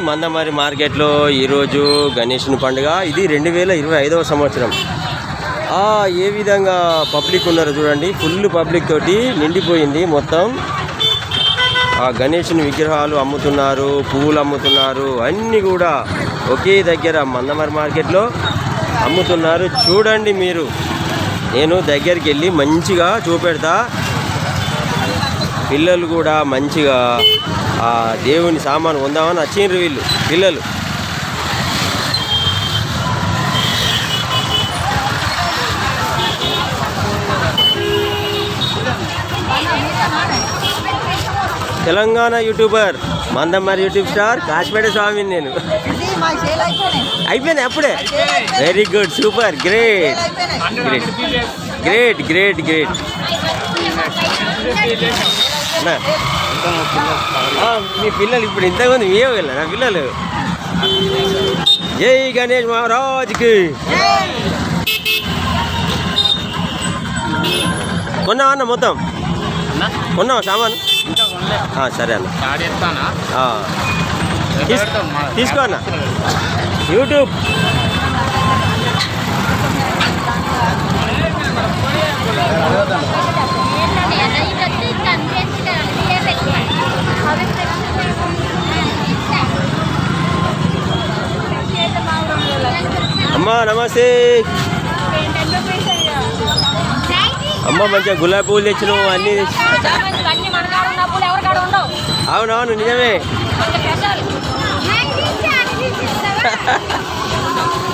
మందమారి మార్కెట్లో ఈరోజు గణేషుని పండుగ. ఇది రెండు వేల ఇరవై ఐదవ సంవత్సరం. ఏ విధంగా పబ్లిక్ ఉన్నారు చూడండి. ఫుల్ పబ్లిక్ తోటి నిండిపోయింది మొత్తం. ఆ గణేషుని విగ్రహాలు అమ్ముతున్నారు పువ్వులు అమ్ముతున్నారు. అన్నీ కూడా ఒకే దగ్గర మందమరి మార్కెట్లో అమ్ముతున్నారు. చూడండి మీరు. నేను దగ్గరికి వెళ్ళి మంచిగా చూపెడతా. పిల్లలు కూడా మంచిగా ఆ దేవుని సామాను కొందామని వచ్చిండ్రు వీళ్ళు పిల్లలు. Telangana YouTuber Mandamarri YouTube star Kashmira స్వామిని నేను. అయిపోయినాయి అయిపోయింది అప్పుడే? Very good super great great great great great అన్నా, మీ పిల్లలు ఇప్పుడు ఇంతకుముందు మీవే వెళ్ళా నా పిల్లలు. జై గణేష్ మహారాజ్కి. కొన్నావా అన్న మొత్తం? కొన్నావా సామాను? సరే అన్న. తీసుకో అన్న. యూట్యూబ్. అమ్మా నమస్తే. అమ్మ మంచిగా గులాబీ పూలు తెచ్చినావు అన్ని అవునవును నిజమే.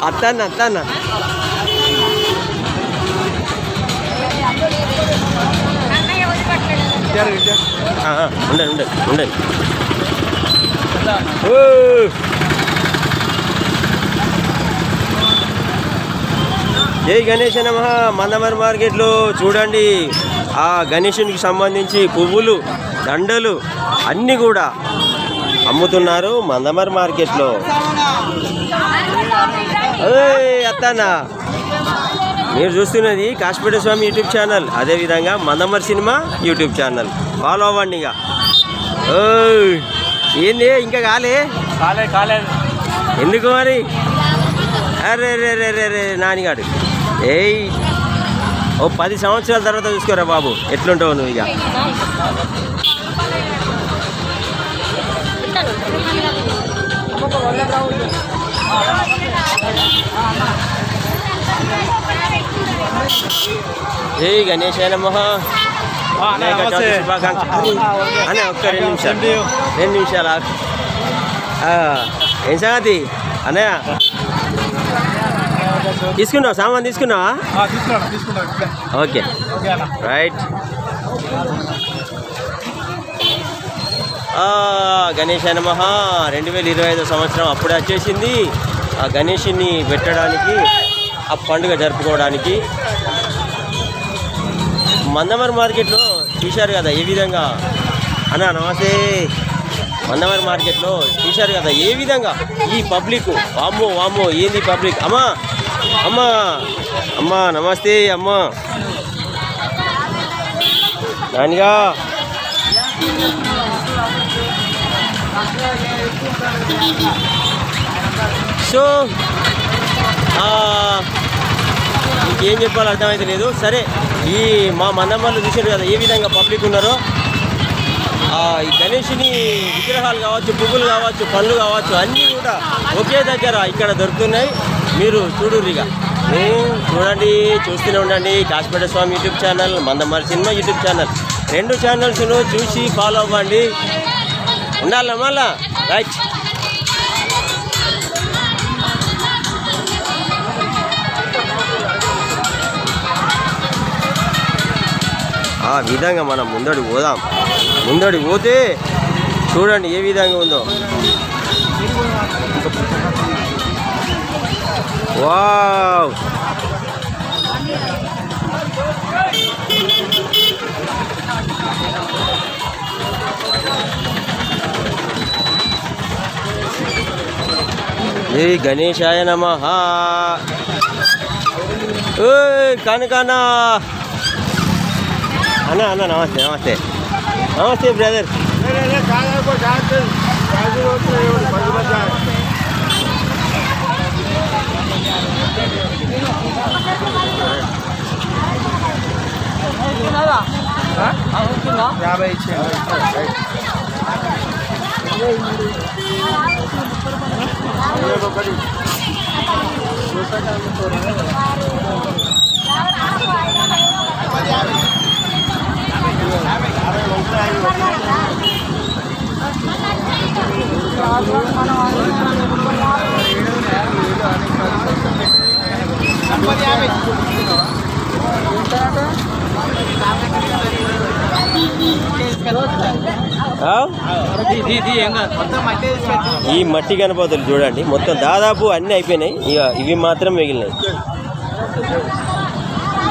అత్తాన్న అత్తాన్న. అన్నయ్య ఉండండి ఉండండి ఉండండి. జై గణేష నమ. మందమరి మార్కెట్లో చూడండి. ఆ గణేషునికి సంబంధించి పువ్వులు దండలు అన్నీ కూడా అమ్ముతున్నారు మందమరి మార్కెట్లో. అత్తన్నా. మీరు చూస్తున్నది కాశ్మీర స్వామి యూట్యూబ్ ఛానల్. అదేవిధంగా Mandamarri cinema YouTube channel. Follow అవ్వండి ఇక. ఏంది? ఇంకా కాలే? కాలే కాలేదు. ఎందుకు మరి? అరే రే రే రే రే నానిగాడు. ఏయ్ ఓ పది సంవత్సరాల తర్వాత చూసుకోరా బాబు. ఎట్లుంటావు నువ్వు ఇక? ఏయ్ గణేష్. శుభాకాంక్షలు. అనే ఒక్క రెండు నిమిషాలు. రెండు నిమిషాలు ఏం సంగతి? అన్నయ్య తీసుకున్నావు? సామాన్ తీసుకున్నావా? ఓకే. రైట్ గణేష్ నమః రెండు వేల ఇరవై ఐదో సంవత్సరం అప్పుడే వచ్చేసింది. ఆ గణేషుని పెట్టడానికి ఆ పండుగ జరుపుకోవడానికి మందమరి మార్కెట్లో చూశారు కదా ఏ విధంగా? అన్న నమస్తే. మందమరి మార్కెట్లో చూశారు కదా ఏ విధంగా? ఈ పబ్లిక్ వామ్మో వామ్మో ఏంది పబ్లిక్? అమ్మా అమ్మా అమ్మా నమస్తే అమ్మా. నానిగా. సో ఏం చెప్పాలో అర్థమైతే లేదు. సరే ఈ మా మన్నమ్మలు చూసారు కదా ఏ విధంగా పబ్లిక్ ఉన్నారో. ఈ గణేషుని విగ్రహాలు కావచ్చు పువ్వులు కావచ్చు పళ్ళు కావచ్చు అన్నీ కూడా ఒకే దగ్గర ఇక్కడ దొరుకుతున్నాయి. మీరు చూడుర్రిగా చూడండి చూస్తూనే ఉండండి Kashmira Swami YouTube channel Mandamarri cinema YouTube channel. రెండు ఛానల్స్ను చూసి ఫాలో అవ్వండి. ఉండాలి మళ్ళా? రైట్ ఆ విధంగా మనం ముందడి పోదాం. ముందడి పోతే చూడండి ఏ విధంగా ఉందో. వావ్ ఏ గణేశాయ నమ కనకనా అన్న అన్న నమస్తే నమస్తే నమస్తే బ్రదర్ యాభై ఇచ్చేయండి. ఆ? ఏం కాదు మొత్తం మట్టి తీసి పెట్టు. ఈ మట్టి గణపతులు చూడండి. మొత్తం దాదాపు అన్నీ అయిపోయినాయి. ఇక ఇవి మాత్రం మిగిలినాయి.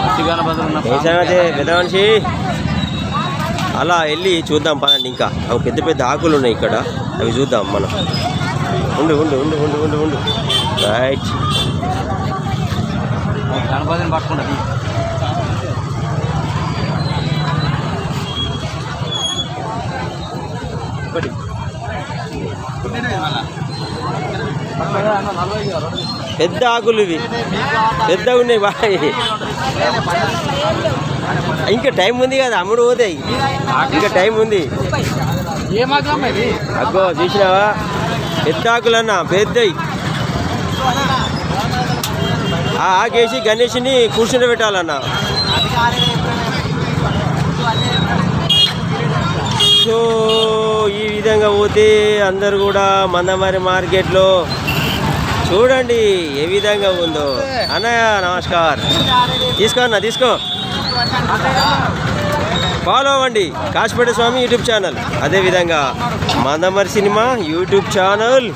మట్టి గణపతులు ఉన్న ఏ సంగతి? పెద్ద మనిషి? అలా వెళ్ళి చూద్దాం పదండి ఇంకా. అవి పెద్ద పెద్ద ఆకులు ఉన్నాయి ఇక్కడ. అవి చూద్దాం మనం. ఉండు ఉండు ఉండు ఉండు ఉండు ఉండు. రైట్ గణపతిని పట్టుకుంటుంది ఒకటి. పెద్ద ఆకులు ఇవి. పెద్ద ఉన్నాయి బాయ్. ఇంకా టైం ఉంది కదా అమ్ముడు పోతాయి ఇంకా టైం ఉంది. అగ్గో చూసినావా? పెద్ద ఆకులన్నా పెద్దవి ఆ ఆకేసి గణేష్ని కూర్చుని విధంగా పోతే అందరు కూడా మందమరి మార్కెట్లో చూడండి ఏ విధంగా ఉందో. అన్నయ్య నమస్కార్. తీసుకో అన్న తీసుకో. ఫాలో అవ్వండి. Kashapeta Swami YouTube channel. అదేవిధంగా మందమరి సినిమా యూట్యూబ్ ఛానల్.